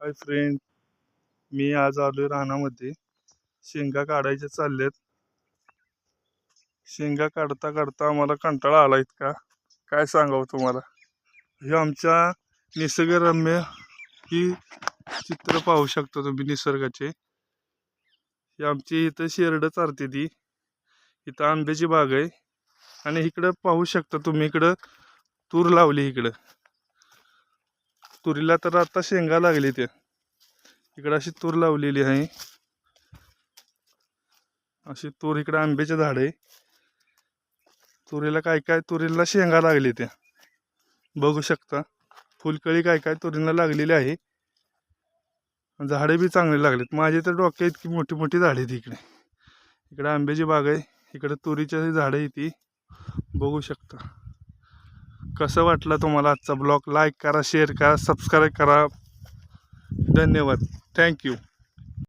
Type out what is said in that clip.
Hi friend मी आज आलोय रानामध्ये. शेंगा काढायच्या चालल्यात. शेंगा काढता काढता आम्हाला कंटाळा आला इतका. काय सांगावं तुम्हाला? हे आमच्या निसर्गरम्य ही चित्र पाहू शकता तुम्ही निसर्गाचे. ही आमची इथं शेरडं चारते ती. इथं आंब्याची बाग आहे. आणि इकडं पाहू शकता तुम्ही इकडं तूर लावली इकडं. तुरीला तर आता शेंगा लागली त्या इकडं अशी तूर लावलेली आहे. अशी तूर इकडं आंब्याचे झाड आहे. तुरीला काय काय तुरीला शेंगा लागली त्या बघू शकता. फुलकळी काय काय तुरीला लागलेली आहे. झाडे बी चांगले लागलेत. माझे तर डोके इतकी मोठी मोठी झाडे आहेत इकडे. इकडे आंब्याची बाग आहे. इकडे तुरीच्या झाडं आहे ती. बघू शकता. कसं वाटलं तुम्हाला आजचा ब्लॉग? लाईक करा शेअर करा सबस्क्राईब करा. धन्यवाद. Thank you